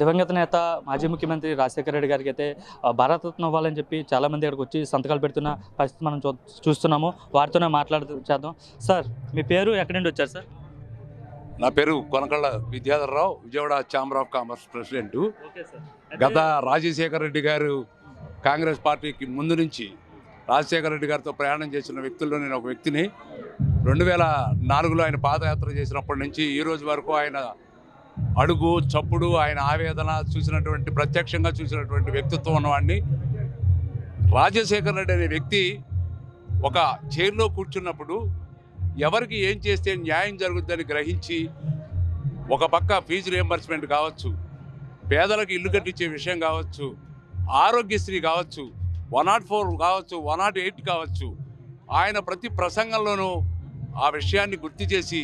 దివంగత నేత మాజీ ముఖ్యమంత్రి రాజశేఖర రెడ్డి గారికి అయితే భారతరత్న ఇవ్వాలని చెప్పి చాలామంది ఇక్కడికి వచ్చి సంతకాలు పెడుతున్న పరిస్థితి మనం చూ చూస్తున్నాము. వారితోనే మాట్లాడుతూ చేద్దాం. సార్ మీ పేరు ఎక్కడి నుండి వచ్చారు సార్? నా పేరు Konakalla Vidyadhararao Vijayawada chamber of commerce president. గత రాజశేఖర రెడ్డి గారు కాంగ్రెస్ పార్టీకి ముందు నుంచి రాజశేఖర రెడ్డి గారితో ప్రయాణం చేసిన వ్యక్తుల్లో నేను ఒక వ్యక్తిని. రెండు వేల నాలుగులో ఆయన పాదయాత్ర చేసినప్పటి నుంచి ఈ రోజు వరకు ఆయన అడుగు చప్పుడు ఆయన ఆవేదన చూసినటువంటి ప్రత్యక్షంగా చూసినటువంటి వ్యక్తిత్వం ఉన్నవాడిని. రాజశేఖర్ రెడ్డి అనే వ్యక్తి ఒక చైర్లో కూర్చున్నప్పుడు ఎవరికి ఏం చేస్తే న్యాయం జరుగుద్దని గ్రహించి ఒక పక్క ఫీజు రియంబర్స్మెంట్ కావచ్చు పేదలకు ఇల్లు కట్టించే విషయం కావచ్చు ఆరోగ్యశ్రీ కావచ్చు వన్ నాట్ ఫోర్ కావచ్చు వన్ నాట్ ఎయిట్ కావచ్చు ఆయన ప్రతి ప్రసంగంలోనూ ఆ విషయాన్ని గుర్తు చేసి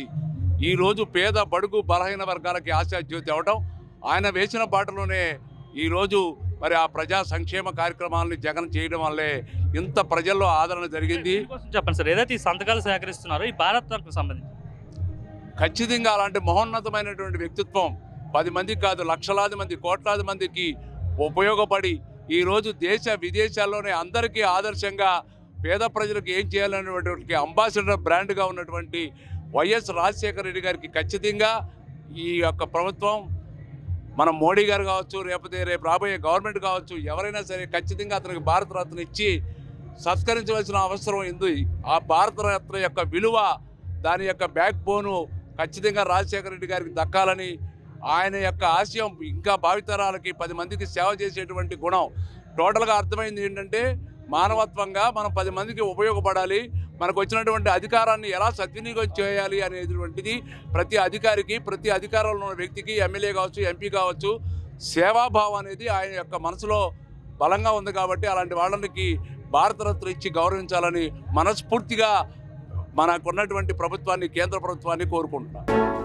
ఈరోజు పేద బడుగు బలహీన వర్గాలకి ఆశాజ్యోతి అవడం ఆయన వేసిన బాటలోనే ఈరోజు మరి ఆ ప్రజా సంక్షేమ కార్యక్రమాలను జగన్ చేయడం వల్లే ఇంత ప్రజల్లో ఆదరణ జరిగింది. చెప్పండి సార్ ఏదైతే ఈ సంతకాలు సేకరిస్తున్నారో ఈ భారతరత్నకు సంబంధించి. ఖచ్చితంగా అలాంటి మహోన్నతమైనటువంటి వ్యక్తిత్వం పది మందికి కాదు లక్షలాది మంది కోట్లాది మందికి ఉపయోగపడి ఈరోజు దేశ విదేశాల్లోనే అందరికీ ఆదర్శంగా పేద ప్రజలకు ఏం చేయాలనేటువంటి అంబాసిడర్ బ్రాండ్గా ఉన్నటువంటి వైఎస్ రాజశేఖర రెడ్డి గారికి ఖచ్చితంగా ఈ యొక్క ప్రభుత్వం మన మోడీ గారు కావచ్చు లేకపోతే రేపు రాబోయే గవర్నమెంట్ కావచ్చు ఎవరైనా సరే ఖచ్చితంగా అతనికి భారతరత్న ఇచ్చి సత్కరించవలసిన అవసరం ఉంది. ఆ భారతరత్న యొక్క విలువ దాని యొక్క బ్యాక్ బోను ఖచ్చితంగా రాజశేఖర రెడ్డి గారికి దక్కాలని ఆయన యొక్క ఆశయం ఇంకా భావితరాలకి పది మందికి సేవ చేసేటువంటి గుణం. టోటల్గా అర్థమైంది ఏంటంటే మానవత్వంగా మనం పది మందికి ఉపయోగపడాలి. మనకు వచ్చినటువంటి అధికారాన్ని ఎలా సద్వినియోగం చేయాలి అనేటువంటిది ప్రతి అధికారికి ప్రతి అధికారంలో ఉన్న వ్యక్తికి ఎమ్మెల్యే కావచ్చు ఎంపీ కావచ్చు సేవాభావం అనేది ఆయన యొక్క మనసులో బలంగా ఉంది కాబట్టి అలాంటి వాళ్ళకి భారతరత్న ఇచ్చి గౌరవించాలని మనస్ఫూర్తిగా మనకున్నటువంటి ప్రభుత్వాన్ని కేంద్ర ప్రభుత్వాన్ని కోరుకుంటున్నాం